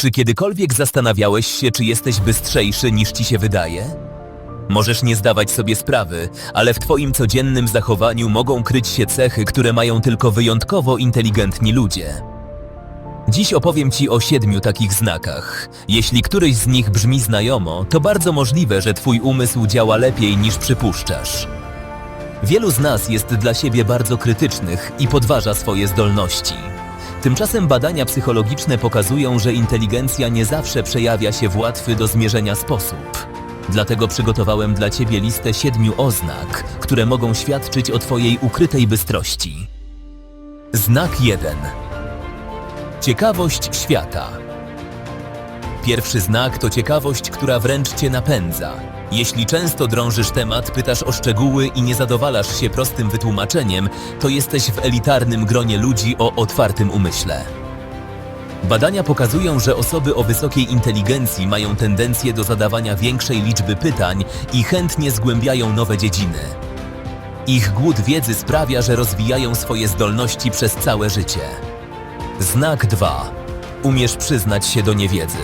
Czy kiedykolwiek zastanawiałeś się, czy jesteś bystrzejszy niż ci się wydaje? Możesz nie zdawać sobie sprawy, ale w twoim codziennym zachowaniu mogą kryć się cechy, które mają tylko wyjątkowo inteligentni ludzie. Dziś opowiem Ci o siedmiu takich znakach. Jeśli któryś z nich brzmi znajomo, to bardzo możliwe, że Twój umysł działa lepiej niż przypuszczasz. Wielu z nas jest dla siebie bardzo krytycznych i podważa swoje zdolności. Tymczasem badania psychologiczne pokazują, że inteligencja nie zawsze przejawia się w łatwy do zmierzenia sposób. Dlatego przygotowałem dla Ciebie listę siedmiu oznak, które mogą świadczyć o Twojej ukrytej bystrości. Znak 1. Ciekawość świata. Pierwszy znak to ciekawość, która wręcz cię napędza. Jeśli często drążysz temat, pytasz o szczegóły i nie zadowalasz się prostym wytłumaczeniem, to jesteś w elitarnym gronie ludzi o otwartym umyśle. Badania pokazują, że osoby o wysokiej inteligencji mają tendencję do zadawania większej liczby pytań i chętnie zgłębiają nowe dziedziny. Ich głód wiedzy sprawia, że rozwijają swoje zdolności przez całe życie. Znak 2. Umiesz przyznać się do niewiedzy.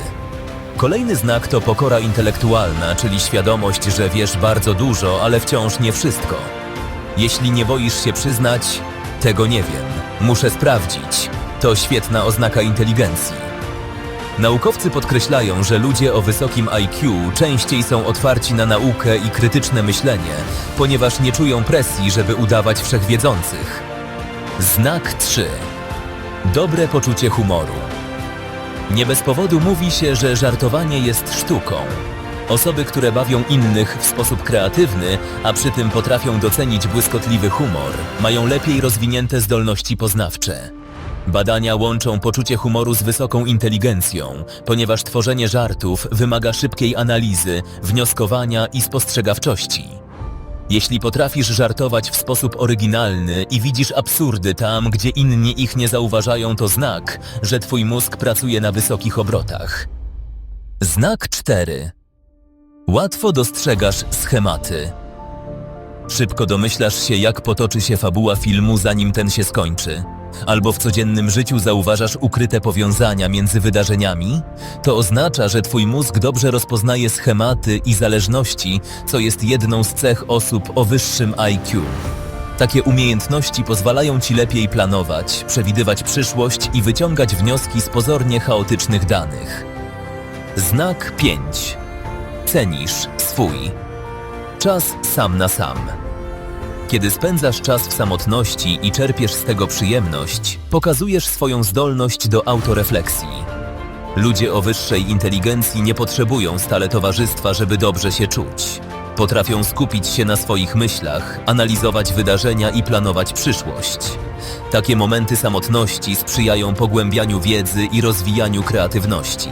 Kolejny znak to pokora intelektualna, czyli świadomość, że wiesz bardzo dużo, ale wciąż nie wszystko. Jeśli nie boisz się przyznać, tego nie wiem, muszę sprawdzić, to świetna oznaka inteligencji. Naukowcy podkreślają, że ludzie o wysokim IQ częściej są otwarci na naukę i krytyczne myślenie, ponieważ nie czują presji, żeby udawać wszechwiedzących. Znak 3. Dobre poczucie humoru. Nie bez powodu mówi się, że żartowanie jest sztuką. Osoby, które bawią innych w sposób kreatywny, a przy tym potrafią docenić błyskotliwy humor, mają lepiej rozwinięte zdolności poznawcze. Badania łączą poczucie humoru z wysoką inteligencją, ponieważ tworzenie żartów wymaga szybkiej analizy, wnioskowania i spostrzegawczości. Jeśli potrafisz żartować w sposób oryginalny i widzisz absurdy tam, gdzie inni ich nie zauważają, to znak, że twój mózg pracuje na wysokich obrotach. Znak 4. Łatwo dostrzegasz schematy. Szybko domyślasz się, jak potoczy się fabuła filmu, zanim ten się skończy. Albo w codziennym życiu zauważasz ukryte powiązania między wydarzeniami, to oznacza, że twój mózg dobrze rozpoznaje schematy i zależności, co jest jedną z cech osób o wyższym IQ. Takie umiejętności pozwalają ci lepiej planować, przewidywać przyszłość i wyciągać wnioski z pozornie chaotycznych danych. Znak 5. Cenisz swój czas sam na sam. Kiedy spędzasz czas w samotności i czerpiesz z tego przyjemność, pokazujesz swoją zdolność do autorefleksji. Ludzie o wyższej inteligencji nie potrzebują stale towarzystwa, żeby dobrze się czuć. Potrafią skupić się na swoich myślach, analizować wydarzenia i planować przyszłość. Takie momenty samotności sprzyjają pogłębianiu wiedzy i rozwijaniu kreatywności.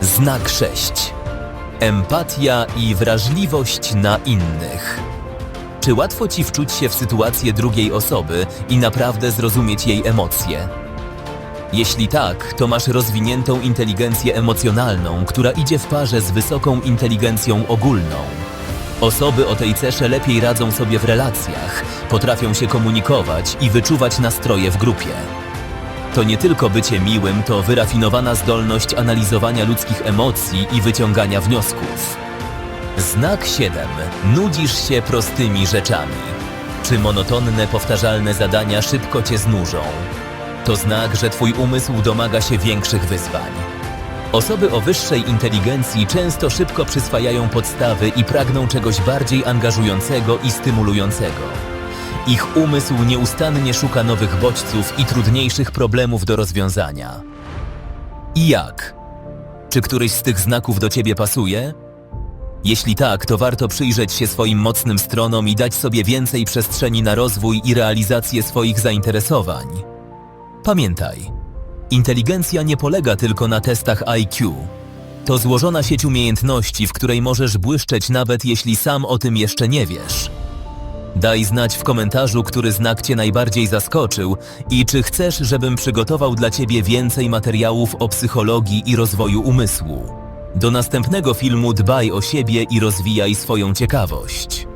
Znak 6. Empatia i wrażliwość na innych. Czy łatwo ci wczuć się w sytuację drugiej osoby i naprawdę zrozumieć jej emocje? Jeśli tak, to masz rozwiniętą inteligencję emocjonalną, która idzie w parze z wysoką inteligencją ogólną. Osoby o tej cesze lepiej radzą sobie w relacjach, potrafią się komunikować i wyczuwać nastroje w grupie. To nie tylko bycie miłym, to wyrafinowana zdolność analizowania ludzkich emocji i wyciągania wniosków. Znak 7. Nudzisz się prostymi rzeczami. Czy monotonne, powtarzalne zadania szybko cię znużą? To znak, że twój umysł domaga się większych wyzwań. Osoby o wyższej inteligencji często szybko przyswajają podstawy i pragną czegoś bardziej angażującego i stymulującego. Ich umysł nieustannie szuka nowych bodźców i trudniejszych problemów do rozwiązania. I jak? Czy któryś z tych znaków do ciebie pasuje? Jeśli tak, to warto przyjrzeć się swoim mocnym stronom i dać sobie więcej przestrzeni na rozwój i realizację swoich zainteresowań. Pamiętaj, inteligencja nie polega tylko na testach IQ. To złożona sieć umiejętności, w której możesz błyszczeć nawet jeśli sam o tym jeszcze nie wiesz. Daj znać w komentarzu, który znak Cię najbardziej zaskoczył i czy chcesz, żebym przygotował dla Ciebie więcej materiałów o psychologii i rozwoju umysłu. Do następnego filmu dbaj o siebie i rozwijaj swoją ciekawość.